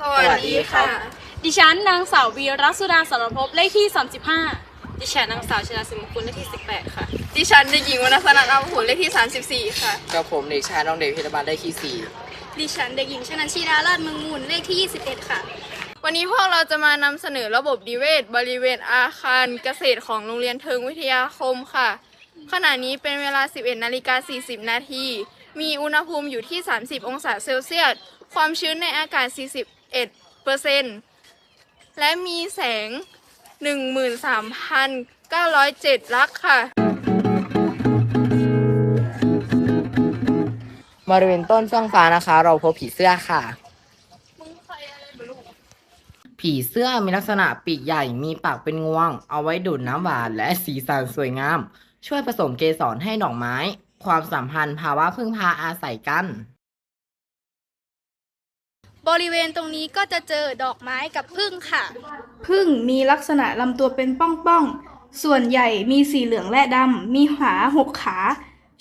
สวัสดีค่ะ ดิฉันนางสาววีรัสุดาสารพบเลขที่ 35 ดิฉันนางสาวชนาสิมคุณเลขที่ 18 ค่ะ ดิฉันเด็กหญิงวรรณสนานามผลเลขที่ 34 ค่ะ กับผมเด็กชายน้องเด็กพิรบาลเลขที่ 4 ดิฉันเด็กหญิงชนันชีดาลาดเมืองมูลเลขที่ 21 ค่ะ วันนี้พวกเราจะมานำเสนอระบบดีเวทบริเวณอาคารเกษตรของโรงเรียนเทิงวิทยาคมค่ะ ขณะนี้เป็นเวลา 11นาฬิกา40 นาที มีอุณหภูมิอยู่ที่ 30 องศาเซลเซียส ความชื้นในอากาศ 40 11%และมีแสง 13,907 ลักค่ะ บริเวณต้นช่องฟ้านะคะ เราพบผีเสื้อค่ะ ผีเสื้อมีลักษณะปีกใหญ่มีปากเป็นงวง เอาไว้ดูดน้ำหวานและสีสันสวยงาม ช่วยผสมเกสรให้ดอกไม้ ความสัมพันธ์ภาวะพึ่งพาอาศัยกัน บริเวณตรงนี้ก็จะเจอดอกไม้กับพึ่งค่ะ พึ่งมีลักษณะลำตัวเป็นป้องๆ ส่วนใหญ่มีสีเหลืองและดำ มีขาหกขา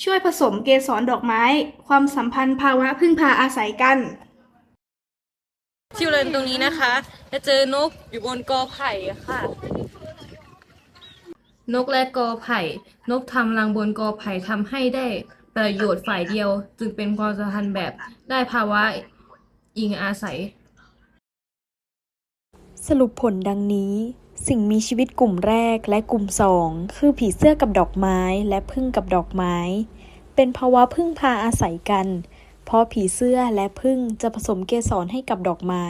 ช่วยผสมเกสรดอกไม้ ความสัมพันธ์ภาวะพึ่งพาอาศัยกันที่บริเวณตรงนี้นะคะ จะเจอนกอยู่บนกอไผ่ค่ะ นกและกอไผ่ นกทำรังบนกอไผ่ทำให้ได้ประโยชน์ฝ่ายเดียว จึงเป็นความสัมพันธ์แบบได้ภาวะ อิงอาศัย สรุปผลดังนี้ สิ่งมีชีวิตกลุ่มแรกและกลุ่มสองคือผีเสื้อกับดอกไม้และพึ่งกับดอกไม้ เป็นภาวะพึ่งพาอาศัยกัน เพราะผีเสื้อและพึ่งจะผสมเกสรให้กับดอกไม้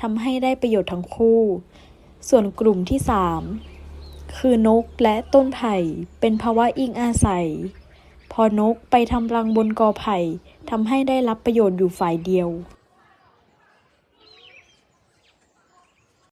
ทำให้ได้ประโยชน์ทั้งคู่ ส่วนกลุ่มที่สามคือนกและต้นไผ่เป็นภาวะอิงอาศัย พอนกไปทำรังบนกอไผ่ทำให้ได้รับประโยชน์อยู่ฝ่ายเดียว